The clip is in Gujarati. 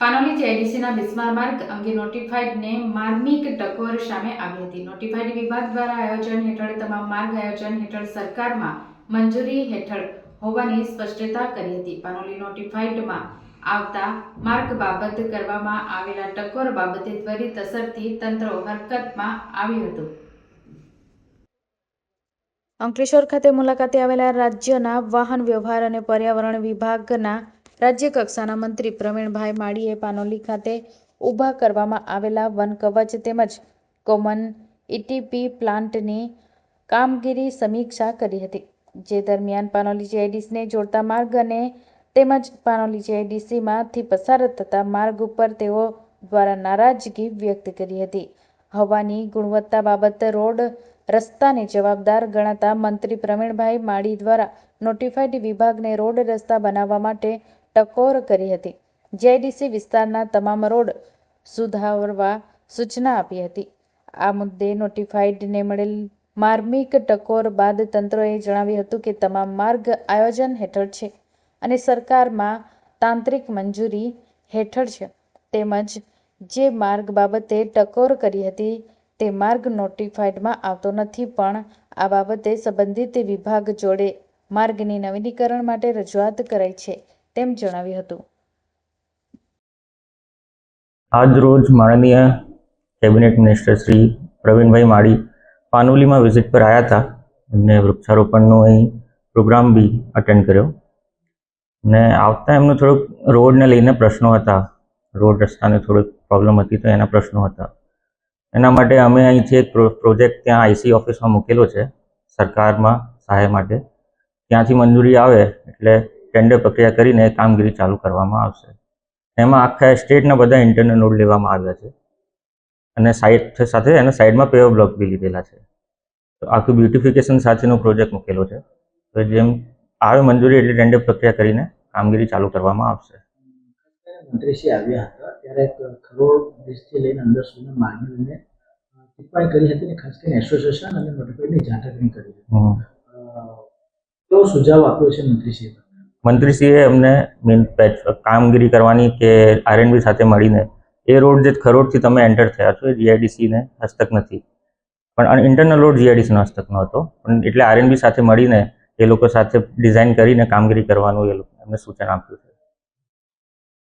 પાનોલી જેઆઈડીસીના બિસ્માર માર્ગ અંગે નોટિફાઈડને માર્મિક ટકોર સામે આવી હતી. નોટિફાઈડ વિભાગ દ્વારા આયોજન હેઠળ, તમામ માર્ગ આયોજન હેઠળ સરકારમાં મંજૂરી હેઠળ હોવાની સ્પષ્ટતા કરી હતી. પાનોલી નોટિફાઈડમાં આવતા માર્ગ બાબત કરવામાં આવેલા ટકોર બાબતે ત્વરિત અસરથી તંત્ર હરકતમાં આવ્યું હતું. અંકલેશ્વર ખાતે મુલાકાતે આવેલા રાજ્યના વાહન વ્યવહાર અને પર્યાવરણ વિભાગના રાજ્ય કક્ષાના મંત્રી પ્રવીણભાઈ માળીએ પાનોલી ખાતે ઊભા કરવામાં આવેલા વન કવચ તેમજ કોમન ઇટીપી પ્લાન્ટની કામગીરી સમીક્ષા કરી હતી. જે દરમિયાન પાનોલી જીઆઈડીસીને જોડતા માર્ગ અને તેમજ પાનોલી જીઆઈડીસીમાંથી પસાર થતા માર્ગ ઉપર તેઓ દ્વારા નારાજગી વ્યક્ત કરી હતી. હવાની ગુણવત્તા બાબતે રોડ રસ્તાને જવાબદાર ગણાતા મંત્રી પ્રવીણભાઈ માળી દ્વારા નોટિફાઈડ વિભાગને રોડ રસ્તા બનાવવા માટે ટકોર કરી હતી. જેઆઈડીસી વિસ્તારના તમામ રોડ સુધારવા સૂચના આપી હતી. આ મુદ્દે નોટિફાઈડને મળેલ માર્મિક ટકોર બાદ તંત્રએ જણાવ્યું હતું કે તમામ માર્ગ આયોજન હેઠળ છે અને સરકારમાં તાંત્રિક મંજૂરી હેઠળ છે. તેમજ જે માર્ગ બાબતે ટકોર કરી હતી તે માર્ગ નોટિફાઈડમાં આવતો નથી પણ આ બાબતે સંબંધિત વિભાગ જોડે માર્ગની નવીનીકરણ માટે રજૂઆત કરાઈ છે. તેમ જણાવ્યું હતું. આજ રોજ માનનીય કેબિનેટ મિનિસ્ટર શ્રી પ્રવીણભાઈ માળી પાનોલીમાં વિઝિટ પર આવ્યા હતા. એમને વૃક્ષારોપણનો અહીં પ્રોગ્રામ બી અટેન્ડ કર્યો. ને આવતા એમનો થોડોક રોડને લઈને પ્રશ્નો હતા. રોડ રસ્તાને થોડીક પ્રોબ્લેમ હતી તો એના પ્રશ્નો હતા. એના માટે અમે અહીંથી એક પ્રો- પ્રોજેક્ટ ત્યાં આઈસી ઓફિસમાં મૂકેલો છે. સરકારમાં સહાય માટે. ત્યાંથી મંજૂરી આવે એટલે ટેન્ડર પ્રક્રિયા કરીને કામગીરી ચાલુ કરવામાં આવશે. એમાં આખા સ્ટેટના બધા ઇન્ટરનલ નોડ લેવામાં આવ્યા છે. અને સાઈડ સાથે એના સાઈડમાં પેવર બ્લોક બી લીધેલા છે. તો આખું બ્યુટિફિકેશન સાથેનો પ્રોજેક્ટ મૂકેલો છે. તો જેમ આવે મંજૂરી એટલે ટેન્ડર પ્રક્રિયા કરીને કામગીરી ચાલુ કરવામાં આવશે. મંત્રીશ્રી આવ્યા હતા ત્યારે કરોડ વીસથી લઈને અંદર સુધી માગણી લઈને ટિપ્પણી કરી હતી ખાસ કરીને એસોસિએશન અને નોટિફાઈડની ઝાટકણી કરી હતી. કેવો સુઝાવ આપ્યો છે મંત્રીશ્રીએ? મંત્રીશ્રીએ અમને મીન કામગીરી કરવાની કે આરએનબી સાથે મળીને, એ રોડ જે ખરોડથી તમે એન્ટર થયા છો એ જીઆઈડીસીને હસ્તક નથી. પણ ઇન્ટરનલ રોડ જીઆઈડીસીનો હસ્તકનો હતો પણ એટલે આરએનબી સાથે મળીને એ લોકો સાથે ડિઝાઇન કરીને કામગીરી કરવાનું એ લોકો એમને સૂચન આપ્યું છે.